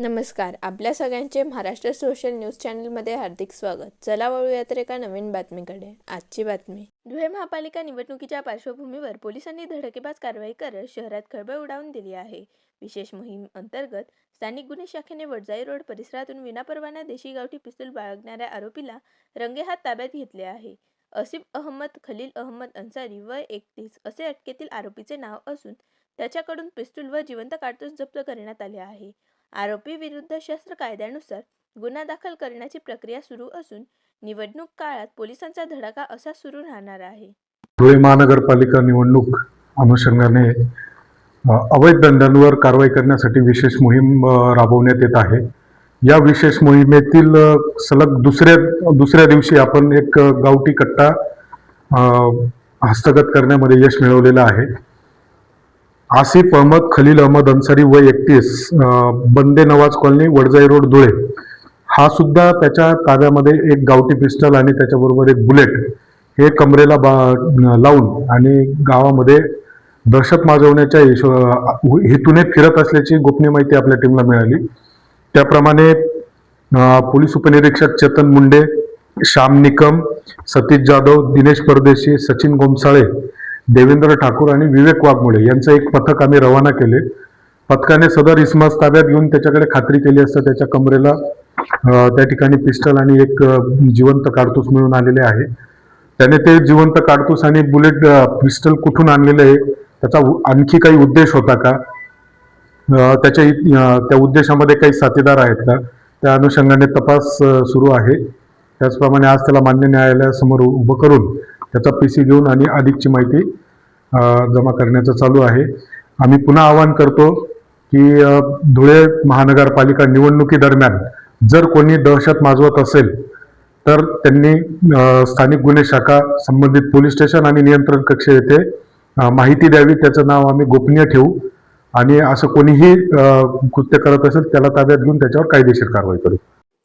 नमस्कार आपल्या सगळ्यांचे महाराष्ट्र सोशल न्यूज चॅनलमध्ये हार्दिक स्वागत. चला वळूया तर एका नवीन बातमीकडे. आजची बातमी. धुळे महापालिका निवडणुकीच्या पार्श्वभूमीवर पोलिसांनी धडकेबाज कारवाई करत शहरात खळबळ उडावून दिली आहे. विशेष मोहीम अंतर्गत स्थानिक गुन्हे शाखेने वडजाई रोड परिसरातून विनापरवाना देशी गावठी पिस्तूल बाळगणाऱ्या आरोपीला रंगेहात ताब्यात घेतले आहे. असिफ अहमद खलील अहमद अन्सारी वय एकतीस असे अटकेतील आरोपीचे नाव असून त्याच्याकडून पिस्तूल व जिवंत काडतूस जप्त करण्यात आले आहे. आरोपी विरुद्ध शस्त्र कायद्यानुसार गुन्हा दाखल करण्याची प्रक्रिया सुरू असून निवडणूक काळात पोलिसांचा धडाका असा सुरू राहणार आहे. धुळे महानगरपालिका निवडणूक अनुषंगाने अवैध दंडांवर कारवाई करण्यासाठी विशेष मोहीम राबवण्यात येत आहे. या विशेष मोहिमेतील सलग दुसऱ्या दुसऱ्या दिवशी आपण एक गावठी कट्टा हस्तगत करण्यामध्ये यश मिळवलेलं आहे. आसिफ अहमद खलील अहमद अन्सारी वय एकतीस बंदे नवाज कॉलनी वडजाई रोड धुळे. हा सुद्धा त्याच्या ताब्यामध्ये एक गावठी पिस्टल आणि त्याच्याबरोबर एक बुलेट हे कमरेला बा लावून आणि गावामध्ये दहशत माजवण्याच्या हिशो- हेतूने फिरत असल्याची गोपनीय माहिती आपल्या टीमला मिळाली. त्याप्रमाणे पोलीस उपनिरीक्षक चेतन मुंडे श्याम निकम सतीश जाधव दिनेश परदेशी सचिन गोमसाळे देवेंद्र ठाकूर आणि विवेक वाघमोळे यांचं एक पथक आम्ही रवाना केले. पथकाने सदर इस्मास ताब्यात घेऊन त्याच्याकडे खात्री केली असता त्याच्या कमरेला त्या ठिकाणी पिस्टल आणि एक जिवंत काडतूस मिळून आलेले आहे. त्याने ते जिवंत काडतूस आणि बुलेट पिस्टल कुठून आणलेलं आहे त्याचा आणखी काही उद्देश होता का? त्याच्या त्या उद्देशामध्ये काही साथीदार आहेत का? त्या अनुषंगाने तपास सुरू आहे. त्याचप्रमाणे आज त्याला मान्य न्यायालयासमोर उभं करून त्याचा पी सी घेऊन आणि अधिकची माहिती जमा करण्याचं चालू आहे. आम्ही पुन्हा आवाहन करतो की धुळे महानगरपालिका निवडणुकीदरम्यान जर कोणी दहशत माजवत असेल तर त्यांनी स्थानिक गुन्हे शाखा संबंधित पोलीस स्टेशन आणि नियंत्रण कक्ष येथे माहिती द्यावी त्याचं नाव आम्ही गोपनीय ठेवू. आणि असं कोणीही कृत्य करत असेल त्याला ताब्यात घेऊन त्याच्यावर कायदेशीर कारवाई करू.